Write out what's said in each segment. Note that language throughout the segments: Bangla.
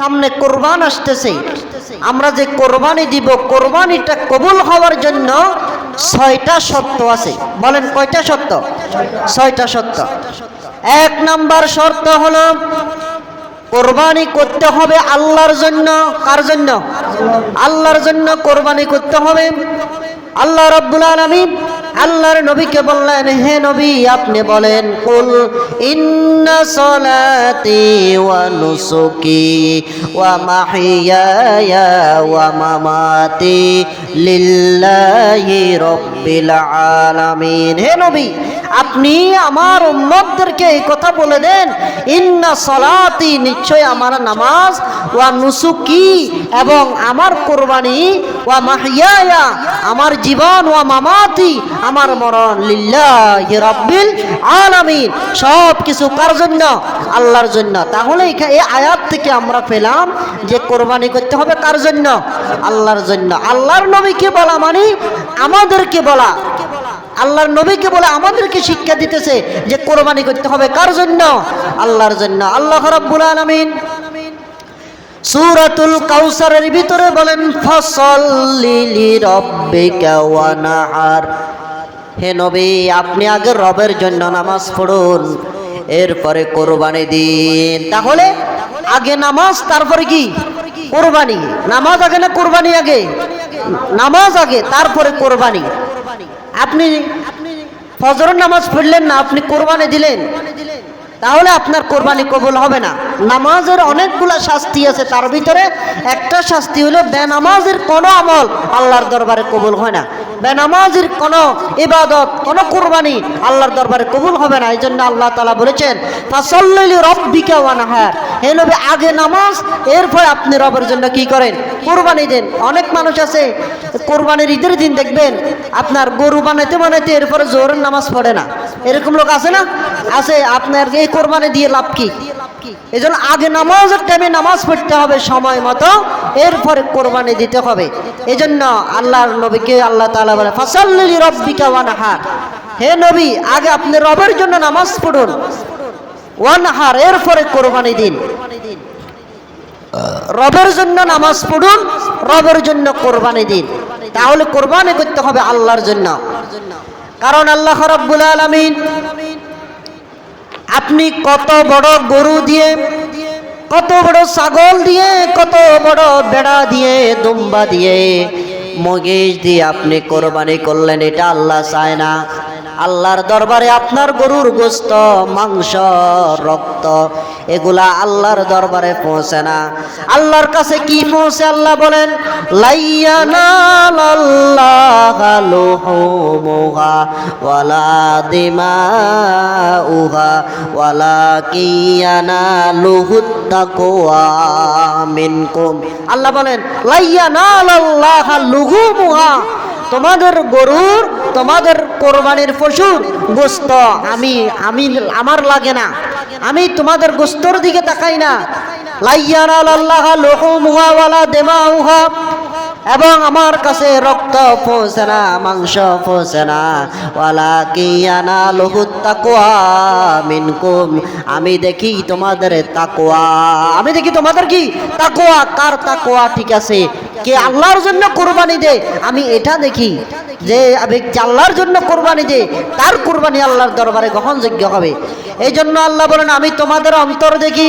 সামনে কোরবান আসতেছে। আমরা যে কোরবানি দিব, কোরবানিটা কবুল হওয়ার জন্য ছয়টা শর্ত আছে। বলেন কয়টা শর্ত? ছয়টা শর্ত। এক নাম্বার শর্ত হলো কোরবানি করতে হবে আল্লাহর জন্য। কার জন্য? আল্লাহর জন্য কোরবানি করতে হবে। আল্লাহ রব্বুল আলামিন আল্লাহর নবীকে বললেন, হে নবী, আপনি বলেন, কুল ইন্না সলাতি ওয়া নুসুকি ওয়া মাহিয়ায়া ওয়া মামাতি লিল্লাহি রাব্বিল আলামিন। হে নবী, আপনি আমার উম্মতদেরকে এই কথা বলে দেন, ইন্না সলাতি নিশ্চয় আমার নামাজ ওয়া নুসুকি এবং আমার কোরবানি ওয়া মাহিয়ায়া, আমার জীবন ওয়া মামাতি আমার মরণ লিল্লাহি আলামিন। সব কিছু কার জন্য? আল্লাহর জন্য। তাহলে এই আয়াত থেকে আমরা পেলাম যে কোরবানি করতে হবে কার জন্য? আল্লাহর জন্য। আল্লাহর নবীকে বলা মানে আমাদেরকে বলা। আল্লাহর নবীকে বলে আমাদেরকে শিক্ষা দিতেছে যে কোরবানি করতে হবে কার জন্য? আল্লাহর জন্য। আল্লাহ রাব্বুল আলামিন সূরাতুল কাউসারের ভিতরে বলেন, ফসল্লি লিরাব্বিকা ওয়ানহার হে নবী, আপনি আগে রবের জন্য নামাজ পড়ুন, এরপরে কোরবানি দিন। তাহলে আগে নামাজ, তারপরে কি? কোরবানি। নামাজ আগে না কোরবানি আগে? নামাজ আগে, তারপরে কোরবানি। আপনি ফজরের নামাজ পড়লেন না, আপনি কোরবানি দিলেন। তাহলে আপনার কোরবানি কবুল হবে না। নামাজের অনেকগুলা শাস্তি আছে, তার ভিতরে একটা শাস্তি হলো বেনামাজের কোনো আমল আল্লাহর দরবারে কবুল হয় না। বেনামাজের কোনো ইবাদত, কোনো কোরবানি আল্লাহর দরবারে কবুল হবে না। এই জন্য আল্লাহ তালা বলেছেন, ফাসল্লি রব্বিকা ওয়ানহার হে নবী, আগে নামাজ, এরপর আপনি রবের জন্য কি করেন? কোরবানি দেন। অনেক মানুষ আছে, কোরবানির ঈদের দিন দেখবেন, আপনার গরু বানাইতে বানাইতে এরপরে জোরের নামাজ পড়ে না। এরকম লোক আছে না? আছে, আপনার এই কোরবানি দিয়ে লাভ কি? এই জন্য আগে নামাজের টাইমে নামাজ পড়তে হবে সময় মতো, এরপরে কোরবানি দিতে হবে। এই জন্য আল্লাহর নবীকে আল্লাহ তালা বলে, ফাসাল্লি রব্বিকা ওয়ানহার হে নবী, আগে আপনি রবের জন্য নামাজ পড়ুন। ওয়ানহার এরপরে কোরবানি দিন। রবের জন্য নামাজ পড়ুন, রবের জন্য কোরবানি দিন। তাহলে কোরবানি করতে হবে আল্লাহর জন্য। কারণ আল্লাহ রব্বুল আলমিন, আপনি কত বড় গরু দিয়ে, কত বড় ছাগল দিয়ে, কত বড় বেড়া দিয়ে, দুম্বা দিয়ে মগেশ দিয়ে আপনি কোরবানি করলেন, এটা আল্লাহ চায় না। আল্লাহর দরবারে আপনার গরুর গোস্ত, মাংস, রক্ত এগুলা আল্লাহর দরবারে পৌঁছে না। আল্লাহর কাছে কি পৌঁছে আল্লাহ বলেন? ওয়ালা ওয়ালা কিয়ানালুহুত তাকওয়া মিনকুম। আল্লাহ বলেন তোমাদের গরুর, তোমাদের কোরবানির পশুর গোস্ত, আমি আমি, আমার লাগে না। আমি তোমাদের গোস্তর দিকে তাকাই না। এবং আমার কাছে রক্ত পৌঁছে না মাংস পৌঁছে না ওয়ালা কিয়ানা লহুত তাকওয়া মিনকুম। আমি দেখি তোমাদের তাকওয়া। আমি দেখি তোমাদের কি? তাকওয়া, কার তাকওয়া? ঠিক আছে। কে আল্লাহর জন্য কোরবানি দে আমি এটা দেখি যে, আমি আল্লাহর জন্য কোরবানি দে তার কোরবানি আল্লাহর দরবারে গ্রহণযোগ্য হবে। এই জন্য আল্লাহ বলেন, আমি তোমাদের অন্তর দেখি।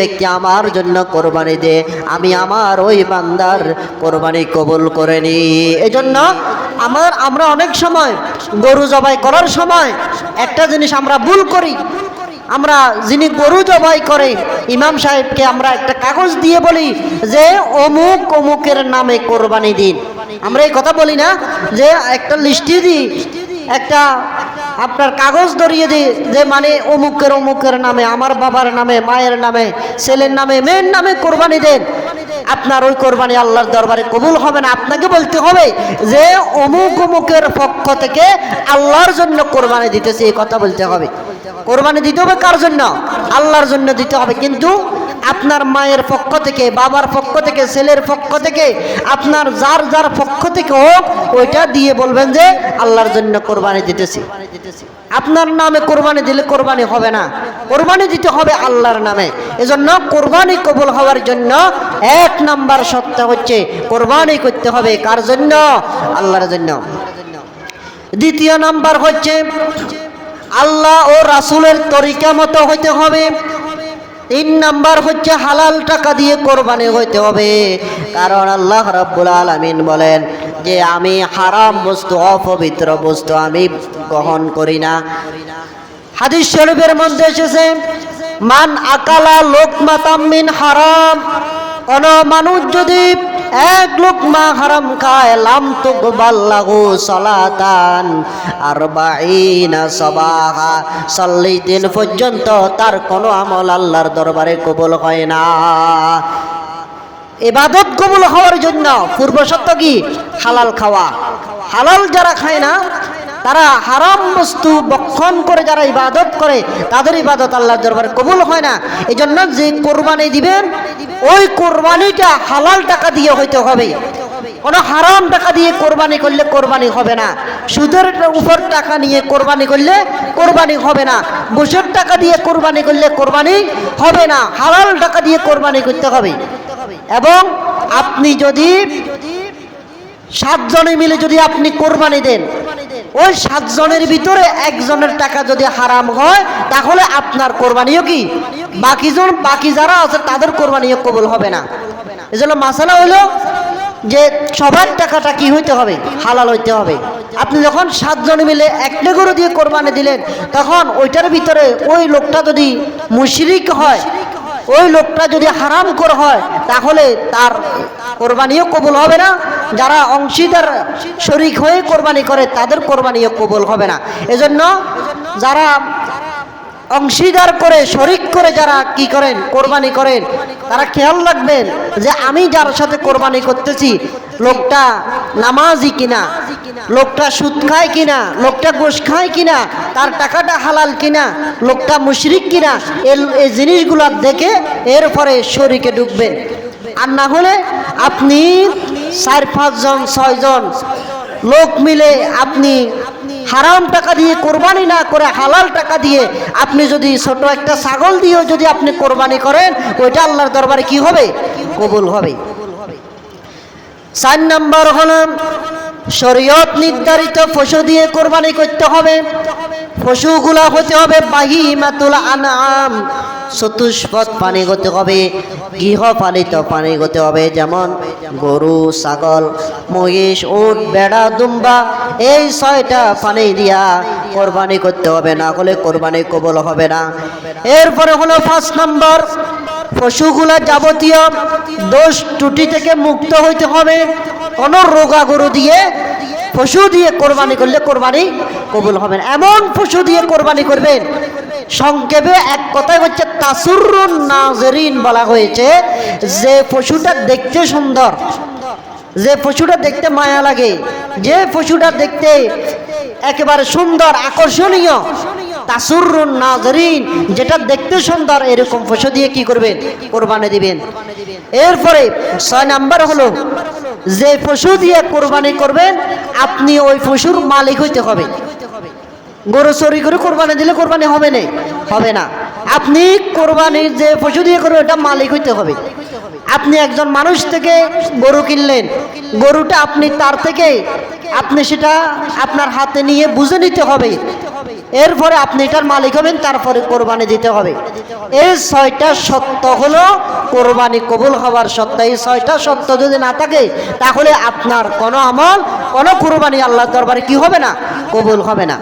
ব্যক্তি আমার জন্য কোরবানি দে, আমি আমার ওই বান্দার কোরবানি কবুল করে নি। এজন্য আমার, আমরা অনেক সময় গরু জবাই করার সময় একটা জিনিস আমরা ভুল করি। আমরা যিনি গরু জবাই করে, ইমাম সাহেবকে আমরা একটা কাগজ দিয়ে বলি যে, অমুক অমুকের নামে কোরবানি দিন। আমরা এই কথা বলি না যে, একটা লিস্টি দিই, একটা আপনার কাগজ ধরিয়ে দিয়ে যে মানে অমুকের অমুকের নামে, আমার বাবার নামে, মায়ের নামে, ছেলের নামে, মেয়ের নামে কোরবানি দেন। আপনার ওই কোরবানি আল্লাহর দরবারে কবুল হবে না। আপনাকে বলতে হবে যে অমুক অমুকের পক্ষ থেকে আল্লাহর জন্য কোরবানি দিতেছে, এই কথা বলতে হবে। কোরবানি দিতে হবে কার জন্য? আল্লাহর জন্য দিতে হবে। কিন্তু আপনার মায়ের পক্ষ থেকে, বাবার পক্ষ থেকে, ছেলের পক্ষ থেকে, আপনার যার যার পক্ষ থেকে হোক, ওইটা দিয়ে বলবেন যে আল্লাহর জন্য কোরবানি দিতেছি। আপনার নামে কোরবানি দিলে কোরবানি হবে না। কোরবানি দিতে হবে আল্লাহর নামে। এজন্য কোরবানি কবুল হওয়ার জন্য এক নাম্বার সত্য হচ্ছে কোরবানি করতে হবে। কার জন্য? আল্লাহর জন্য। দ্বিতীয় নাম্বার হচ্ছে আল্লাহ ও রাসুলের তরিকা মতো হইতে হবে। তিন নাম্বার হচ্ছে হালাল টাকা দিয়ে কোরবানি হইতে হবে। কারণ আল্লাহ রাব্বুল আলামিন বলেন যে, আমি হারাম বস্তু, অপবিত্র বস্তু আমি গ্রহণ করি না। হাদিস শরীফের মধ্যে এসেছে, মান আকালা লোক মাতাম্মিন হারাম। কোন মানুষ যদি এক লোক মা হারাম খায়, লাম তো বাল্লাহু সলাতান আর বাইনা সবাহা। চল্লিশ দিন পর্যন্ত তার কোনো আমল আল্লাহর দরবারে কবুল হয় না। এবাদত কবুল হওয়ার জন্য পূর্ব সত্য কি? হালাল খাওয়া। হালাল যারা খায় না তারা হারাম বস্তু বক্ষণ করে যারা ইবাদত করে, তাদের ইবাদত আল্লাহর দরবারে কবুল হয় না। এই জন্য যে কোরবানি দিবেন, ওই কোরবানিটা হালাল টাকা দিয়ে হইতে হবে। কোনো হারাম টাকা দিয়ে কোরবানি করলে কোরবানি হবে না। সুদের উপর টাকা নিয়ে কোরবানি করলে কোরবানি হবে না। ঘুষের টাকা দিয়ে কোরবানি করলে কোরবানি হবে না। হালাল টাকা দিয়ে কোরবানি করতে হবে। এবং আপনি যদি সাতজনে মিলে যদি আপনি কোরবানি দেন ওই সাতজনের ভিতরে একজনের টাকা যদি হারাম হয়, তাহলে আপনার কোরবানিও কি? বাকিজন, বাকি যারা আছে, তাদের কোরবানিও কবুল হবে না। এজন্য মাসালা হইল যে সবার টাকাটা কি হইতে হবে? হালাল হইতে হবে। আপনি যখন সাতজন মিলে একটা গরু দিয়ে কোরবানি দিলেন, তখন ওইটার ভিতরে ওই লোকটা যদি মুশরিক হয় ওই লোকটা যদি হারাম কর হয়, তাহলে তার কোরবানিও কবুল হবে না। যারা অংশীদার শরিক হয়ে কোরবানি করে, তাদের কোরবানিও কবুল হবে না। এজন্য যারা অংশীদার করে, শরিক করে যারা কি করেন, কোরবানি করেন, তারা খেয়াল রাখবেন যে আমি যার সাথে কোরবানি করতেছি, লোকটা নামাজি কিনা লোকটা সুদ খায় কিনা? লোকটা গোশ খায় কিনা? তার টাকাটা হালাল কিনা? লোকটা মুশরিক কিনা? এই জিনিসগুলো দেখে এরপরে শরীকে ঢুকবেন আর না হলে আপনি চার পাঁচজন ছয়জন লোক মিলে আপনি হারাম টাকা দিয়ে কোরবানি না করে হালাল টাকা দিয়ে আপনি যদি ছোট একটা ছাগল দিয়েও যদি আপনি কোরবানি করেন, ওইটা আল্লাহর দরবারে কি হবে? কবুল হবে। চার নম্বর হল শরীয়ত নির্ধারিত পশু দিয়ে কোরবানি করতে হবে। পশুগুলা হতে হবে বাহিমাতুল আনাম চতুষ্পদ পানি হতে হবে, গৃহপালিত পানি হতে হবে, যেমন গরু, ছাগল, মহিষ, উট, বেড়া, দুম্বা, এই ছয়টা পানি দিয়া কোরবানি করতে হবে, না হলে কোরবানি কবল হবে না। এরপরে হলো পাঁচ নম্বর, পশুগুলা যাবতীয় দোষ ত্রুটি থেকে মুক্ত হইতে হবে। কোনো রোগা গরু দিয়ে, পশু দিয়ে কোরবানি করলে কোরবানি কবুল হবে এমন পশু দিয়ে কোরবানি করবেন, সংক্ষেপে এক কথায় হচ্ছে তাসুরুন নাজরিন বলা হয়েছে, যে পশুটা দেখতে সুন্দর, যে পশুটা দেখতে মায়া লাগে, যে পশুটা দেখতে একেবারে সুন্দর, আকর্ষণীয়, তাসুরুন নাজরিন, যেটা দেখতে সুন্দর, এরকম পশু দিয়ে কি করবেন? কোরবানি দিবেন। এরপরে ছয় নাম্বার হলো যে পশু দিয়ে কোরবানি করবেন, আপনি ওই পশুর মালিক হইতে হবে। গরু চুরি করে কোরবানি দিলে কোরবানি হবে না? হবে না। আপনি কোরবানি যে পশু দিয়ে করবেন এটা মালিক হইতে হবে। আপনি একজন মানুষ থেকে গরু কিনলেন, গরুটা আপনি তার থেকে, আপনি সেটা আপনার হাতে নিয়ে বুঝে নিতে হবে। এরপরে আপনি এটার মালিক হবেন, তারপরে কোরবানি দিতে হবে। এই ছয়টা সত্য হলো, কোরবানি কবুল হবার সত্য। এই ছয়টা সত্য যদি না থাকে, তাহলে আপনার কোনো আমল, কোনো কোরবানি আল্লাহ দরবারে কি হবে না? কবুল হবে না।